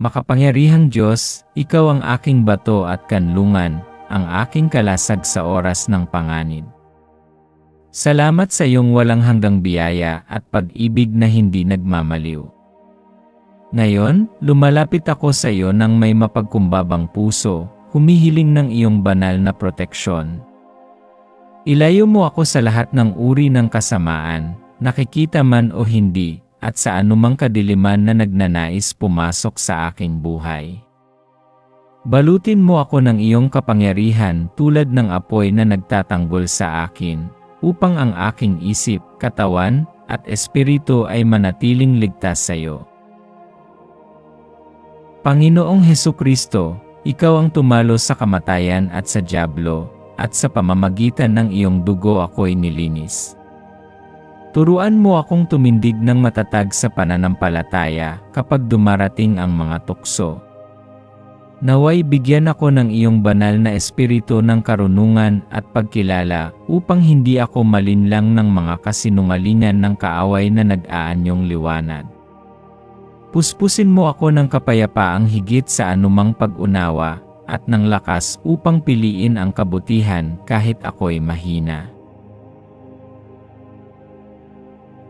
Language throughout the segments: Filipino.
Makapangyarihang Diyos, Ikaw ang aking bato at kanlungan, ang aking kalasag sa oras ng panganib. Salamat sa iyong walang hanggang biyaya at pag-ibig na hindi nagmamaliw. Ngayon, lumalapit ako sa iyo ng may mapagkumbabang puso, humihiling ng iyong banal na proteksyon. Ilayo mo ako sa lahat ng uri ng kasamaan, nakikita man o hindi, at sa anumang kadiliman na nagnanais pumasok sa aking buhay. Balutin mo ako ng iyong kapangyarihan tulad ng apoy na nagtatanggol sa akin, upang ang aking isip, katawan, at espiritu ay manatiling ligtas sa iyo. Panginoong Heso Kristo, Ikaw ang tumalo sa kamatayan at sa Diablo, at sa pamamagitan ng iyong dugo ako'y nilinis. Turuan mo akong tumindig ng matatag sa pananampalataya kapag dumarating ang mga tukso. Naway bigyan ako ng iyong banal na espiritu ng karunungan at pagkilala upang hindi ako malinlang ng mga kasinungalingan ng kaaway na nag-aanyong liwanag. Puspusin mo ako ng kapayapaang higit sa anumang pag-unawa at ng lakas upang piliin ang kabutihan kahit ako'y mahina.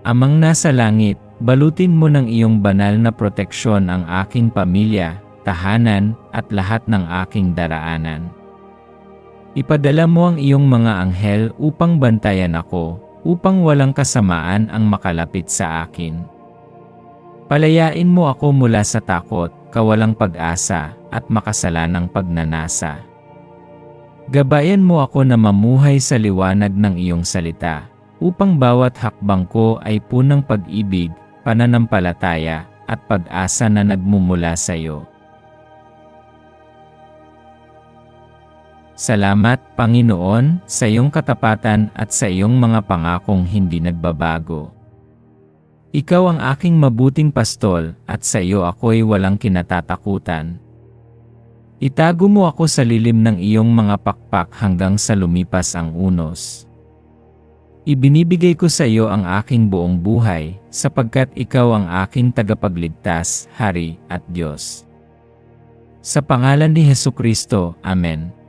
Amang nasa langit, balutin mo ng iyong banal na proteksyon ang aking pamilya, tahanan, at lahat ng aking daraanan. Ipadala mo ang iyong mga anghel upang bantayan ako, upang walang kasamaan ang makalapit sa akin. Palayain mo ako mula sa takot, kawalang pag-asa, at makasalanang pagnanasa. Gabayan mo ako na mamuhay sa liwanag ng iyong salita, upang bawat hakbang ko ay punang pag-ibig, pananampalataya, at pag-asa na nagmumula sa iyo. Salamat, Panginoon, sa iyong katapatan at sa iyong mga pangakong hindi nagbabago. Ikaw ang aking mabuting pastol at sa iyo ako'y walang kinatatakutan. Itago mo ako sa lilim ng iyong mga pakpak hanggang sa lumipas ang unos. Ibinibigay ko sa iyo ang aking buong buhay, sapagkat ikaw ang aking tagapagligtas, Hari at Diyos. Sa pangalan ni Heso Kristo, Amen.